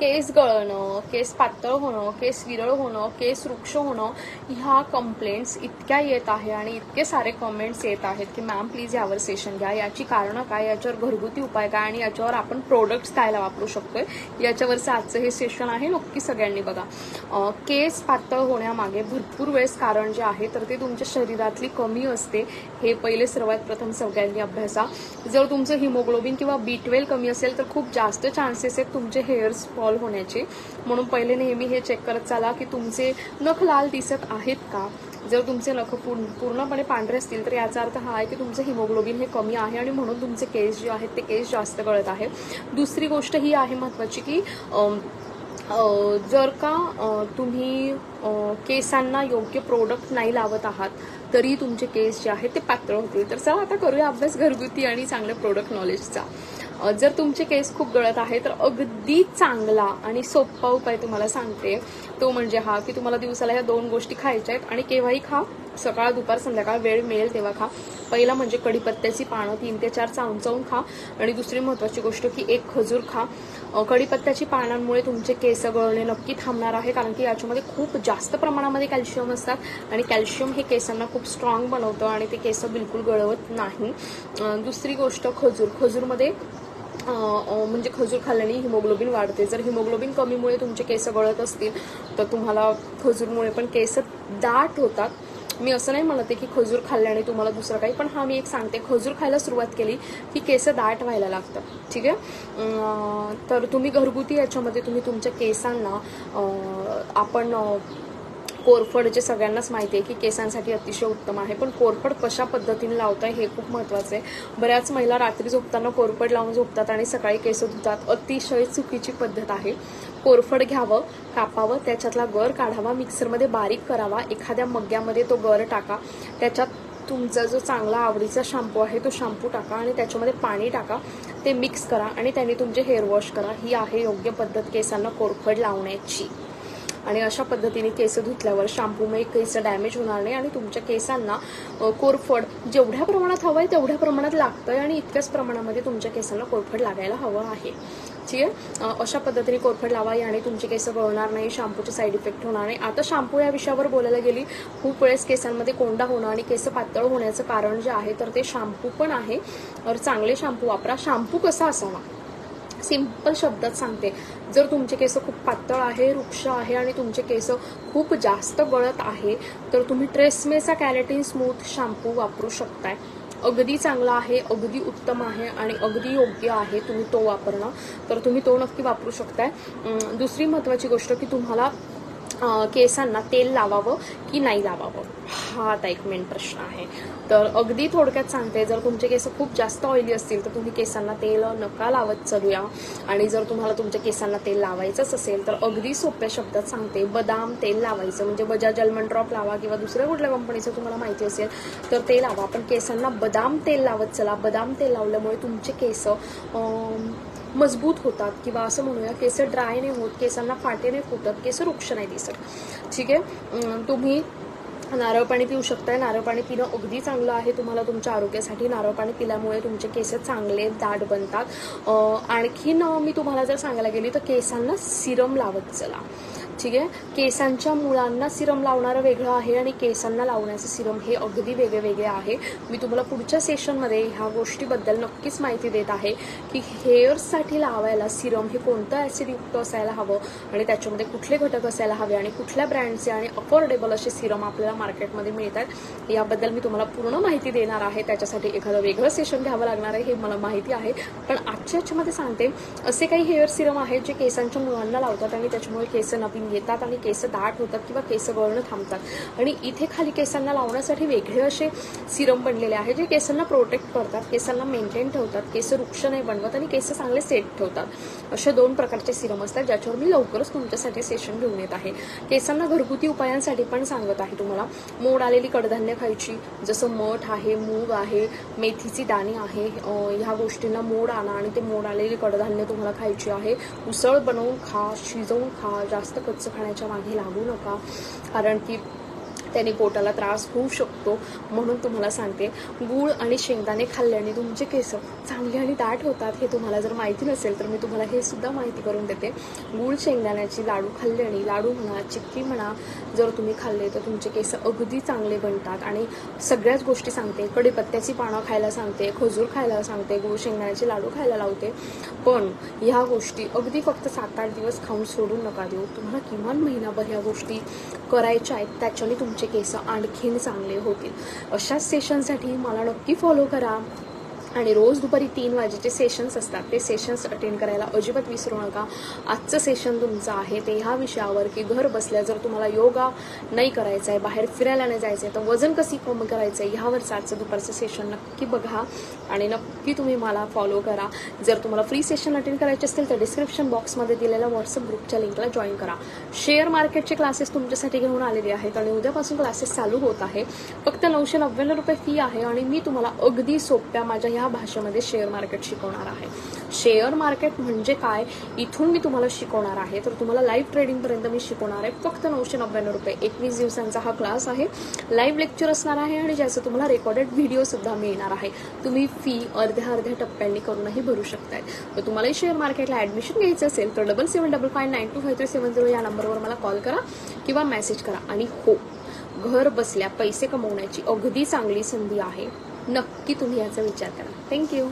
केस गळणं केस पातळ होणं केस विरळ होणं केस वृक्ष होणं ह्या कंप्लेंट्स इतक्या येत आहे आणि इतके सारे कमेंट्स येत आहेत की मॅम प्लीज यावर सेशन घ्या. याची कारणं काय? याच्यावर घरगुती उपाय काय? आणि याच्यावर आपण प्रोडक्ट्स कायला वापरू शकतोय? याच्यावरचं आजचं हे सेशन आहे नक्की सगळ्यांनी बघा. केस पातळ होण्यामागे भरपूर वेळेस कारण जे आहे तर ते तुमच्या शरीरातली कमी असते. हे पहिले सर्वात प्रथम सगळ्यांनी अभ्यासा. जर तुमचं हिमोग्लोबिन किंवा बी ट्वेल्व कमी असेल तर खूप जास्त चान्सेस आहेत तुमचे हेअर्स फॉल होण्याचे. म्हणून पहिले नेहमी हे चेक करत चाला की तुमचे नख लाल दिसत आहेत का? जर तुमचे नख पूर्ण पूर्णपणे पांढरे असतील तर याचा अर्थ हा आहे की तुमचं हिमोग्लोबिन हे कमी आहे आणि म्हणून तुमचे केस जे आहेत ते केस जास्त गळत आहे. दुसरी गोष्ट ही आहे महत्वाची की जर का तुम्ही केसांना योग्य प्रोडक्ट नाही लावत आहात तरी तुमचे केस जे आहेत ते पातळ होतील. तर चला आता करूया अभ्यास घरगुती आणि चांगल्या प्रोडक्ट नॉलेजचा जर तुमचे केस खूप गळत आहे तर अगदी चांगला आणि सोपा उपाय तुम्हाला सांगते. तो म्हणजे हा की तुम्हाला दिवसाला ह्या दोन गोष्टी खायच्या आहेत आणि केव्हाही खा. सकाळ दुपार संध्याकाळ वेळ मिळेल तेव्हा खा. पहिला म्हणजे कढीपत्त्याची पानं तीन ते चार चावून खा. आणि दुसरी महत्वाची गोष्ट की एक खजूर खा. कढीपत्त्याची पानांमुळे तुमचे केस गळणे नक्की थांबणार आहे कारण की याच्यामध्ये खूप जास्त प्रमाणामध्ये कॅल्शियम असतात. आणि कॅल्शियम हे केसांना खूप स्ट्रॉंग बनवतं आणि ते केस बिलकुल गळवत नाही. दुसरी गोष्ट खजूर. खजूरमध्ये म्हणजे खजूर खाल्ल्याने हिमोग्लोबिन वाढते. जर हिमोग्लोबिन कमीमुळे तुमचे केस गळत असतील तर तुम्हाला खजूरमुळे पण केस दाट होतात. मी असं नाही म्हणते की खजूर खाल्ल्याने तुम्हाला दुसरं काही पण हा मी एक सांगते. खजूर खायला सुरुवात केली की केस दाट व्हायला लागतं. ठीक आहे? तर तुम्ही घरगुती याच्यामध्ये तुम्ही तुमच्या केसांना आपण कोरफड जे सगळ्यांनाच माहिती आहे की केसांसाठी अतिशय उत्तम आहे. पण कोरफड कशा पद्धतीने लावताय हे खूप महत्वाचं आहे. बऱ्याच महिला रात्री झोपताना कोरफड लावून झोपतात आणि सकाळी केस धुतात. अतिशय चुकीची पद्धत आहे. कोरफड घ्यावं कापावं त्याच्यातला गर काढावा मिक्सरमध्ये बारीक करावा एखाद्या मग्ग्यामध्ये तो गर टाका. त्याच्यात तुमचा जो चांगला आवडीचा शॅम्पू आहे तो शॅम्पू टाका आणि त्याच्यामध्ये पाणी टाका. ते मिक्स करा आणि त्याने तुमचे हेअर वॉश करा. ही आहे योग्य पद्धत केसांना कोरफड लावण्याची. आणि अशा पद्धतीने केस धुतल्यावर शॅम्पूमुळे केस डॅमेज होणार नाही आणि तुमच्या केसांना कोरफड जेवढ्या प्रमाणात हवं आहे तेवढ्या प्रमाणात लागतंय आणि इतक्याच प्रमाणामध्ये तुमच्या केसांना कोरफड लागायला हवं आहे. ठीक आहे? अशा पद्धतीने कोरफड लावा याने तुमचे केस गळणार नाही शॅम्पूचे साईड इफेक्ट होणार नाही. आता शॅम्पू या विषयावर बोलायला गेली खूप वेळेस केसांमध्ये कोंडा होणं आणि केस पातळ होण्याचं कारण जे आहे तर ते शॅम्पू पण आहे. तर चांगले शॅम्पू वापरा. शॅम्पू कसा असावा? सिंपल शब्दात सांगते. जर तुमचे केस खूप पातळ आहे वृक्ष आहे आणि तुमचे केस खूप जास्त गळत आहे तर तुम्ही ट्रेसमेचा कॅरेटिन स्मूथ शॅम्पू वापरू शकताय. अगदी चांगला आहे अगदी उत्तम आहे आणि अगदी योग्य आहे तुम्ही तो वापरणं. तर तुम्ही तो नक्की वापरू शकताय. दुसरी महत्वाची गोष्ट की तुम्हाला केसांना तेल लावावं की नाही लावावं? हा आता एक मेन प्रश्न आहे. तर अगदी थोडक्यात सांगते जर तुमचे केस खूप जास्त ऑइली असतील तर तुम्ही केसांना तेल नका लावत चालूया. आणि जर तुम्हाला तुमच्या केसांना तेल लावायचंच असेल तर अगदी सोप्या शब्दात सांगते बदाम तेल लावायचं. म्हणजे बजाज अल्मंड ड्रॉप लावा किंवा दुसऱ्या कुठल्या कंपनीचं तुम्हाला माहिती असेल तर ते लावा. पण केसांना बदाम तेल लावत चला. बदाम तेल लावल्यामुळे तुमचे केस मजबूत होतात किंवा असं म्हणूया केस ड्राय नाही होत केसांना फाटे नाही फुटत केस वृक्ष नाही दिसत. ठीक आहे? तुम्ही नारळ पाणी पिऊ शकताय. नारळ पाणी पिणं अगदी चांगलं आहे तुम्हाला तुमच्या आरोग्यासाठी. नारळ पाणी पिल्यामुळे तुमचे केस चांगले दाट बनतात. आणखीन मी तुम्हाला जर सांगायला गेली तर केसांना सिरम लावत चला. ठीक आहे? केसांच्या मुळांना सिरम लावणारं वेगळं आहे आणि केसांना लावण्याचं सिरम हे अगदी वेगळे वेगळे आहे. मी तुम्हाला पुढच्या सेशनमध्ये ह्या गोष्टीबद्दल नक्कीच माहिती देत आहे की हेअर्ससाठी लावायला सिरम हे कोणतं ॲसिडयुक्त असायला हवं आणि त्याच्यामध्ये कुठले घटक असायला हवे आणि कुठल्या ब्रँडचे आणि अफोर्डेबल असे सिरम आपल्याला मार्केटमध्ये मिळतात याबद्दल मी तुम्हाला पूर्ण माहिती देणार आहे. त्याच्यासाठी एखादं वेगळं सेशन घ्यावं लागणार आहे हे मला माहिती आहे. पण आजच्या याच्यामध्ये सांगते असे काही हेअर सिरम आहेत जे केसांच्या मुळांना लावतात आणि त्याच्यामुळे केस नवीन येतात आणि केस दाट होतात किंवा केस गळणं थांबतात. आणि इथे खाली केसांना लावण्यासाठी वेगळे असे सिरम बनलेले आहे जे केसांना प्रोटेक्ट करतात केसांना मेंटेन ठेवतात केस वृक्ष नाही बनवत आणि केस चांगले सेट ठेवतात. असे दोन प्रकारचे सिरम असतात ज्याच्यावर मी लवकरच तुमच्यासाठी सेशन घेऊन येत आहे. केसांना घरगुती उपायांसाठी पण सांगत आहे तुम्हाला. मोड आलेली कडधान्य खायची जसं मठ आहे मूग आहे मेथीची दाणी आहे ह्या गोष्टींना मोड आणा आणि ते मोड आलेली कडधान्य तुम्हाला खायची आहे. उसळ बनवून खा शिजवून खा जास्त कच्चं खाण्याच्या मागे लागू नका. कारण की त्याने पोटाला त्रास होऊ शकतो म्हणून तुम्हाला सांगते गूळ आणि शेंगदाणे खाल्ल्याने तुमचे केस चांगले आणि दाट होतात हे तुम्हाला जर माहिती नसेल तर मी तुम्हाला हे सुद्धा माहिती करून देते. गूळ शेंगदाण्याची लाडू खाल्ल्याने लाडू म्हणा चिक्की म्हणा जर तुम्ही खाल्ले तर तुमचे केस अगदी चांगले बनतात. आणि सगळ्याच गोष्टी सांगते कडीपत्त्याची पानं खायला सांगते खजूर खायला सांगते गूळ शेंगदाण्याचे लाडू खायला लावते. पण ह्या गोष्टी अगदी फक्त सात आठ दिवस खाऊन सोडून नका देऊ. तुम्हाला किमान महिनाभर ह्या गोष्टी करायच्या आहेत त्याच्याने तुमचे केस आणखीन चांगले होतील. अशाच सेशनसाठी मला नक्की फॉलो करा. आणि रोज दुपारी तीन वाजेचे सेशन्स असतात. ते सेशन्स अटेंड करायला अजिबात विसरू नका. आजचं सेशन तुमचं आहे ते ह्या विषयावर की घर बसल्या जर तुम्हाला योगा नाही करायचा आहे बाहेर फिरायला नाही जायचं आहे तर वजन कशी कमी करायचं आहे ह्यावरचं आजचं दुपारचं सेशन नक्की बघा. आणि नक्की तुम्ही मला फॉलो करा. जर तुम्हाला फ्री सेशन अटेंड करायचे असतील तर डिस्क्रिप्शन बॉक्समध्ये दिलेल्या व्हॉट्सअप ग्रुपच्या लिंकला जॉईन करा. शेअर मार्केटचे क्लासेस तुमच्यासाठी घेऊन आलेले आहेत आणि उद्यापासून क्लासेस चालू होत आहे. फक्त नऊशे नव्याण्णव रुपये फी आहे आणि मी तुम्हाला अगदी सोप्या माझ्या ह्या भाषेमध्ये शेअर मार्केट शिकवणार आहे. शेअर मार्केट म्हणजे काय? इथून मी तुम्हाला शिकवणार आहे. तर तुम्हाला लाईव्ह ट्रेडिंगपर्यंत मी शिकवणार आहे. फक्त नऊशे नव्याण्णव रुपये. एकवीस दिवसांचा हा क्लास आहे. लाईव्ह लेक्चर असणार आहे आणि ज्याचं तुम्हाला रेकॉर्डेड व्हिडिओसुद्धा मिळणार आहे. तुम्ही फी अर्ध्या अर्ध्या टप्प्यांनी करूनही भरू शकताय. तर तुम्हालाही शेअर मार्केटला ॲडमिशन घ्यायचं असेल तर double seven double five nine two five three seven zero या नंबरवर मला कॉल करा किंवा मेसेज करा. आणि हो घर बसल्या पैसे कमवण्याची अगदी चांगली संधी आहे. नक्की तुम्ही याचा विचार करा. थँक्यू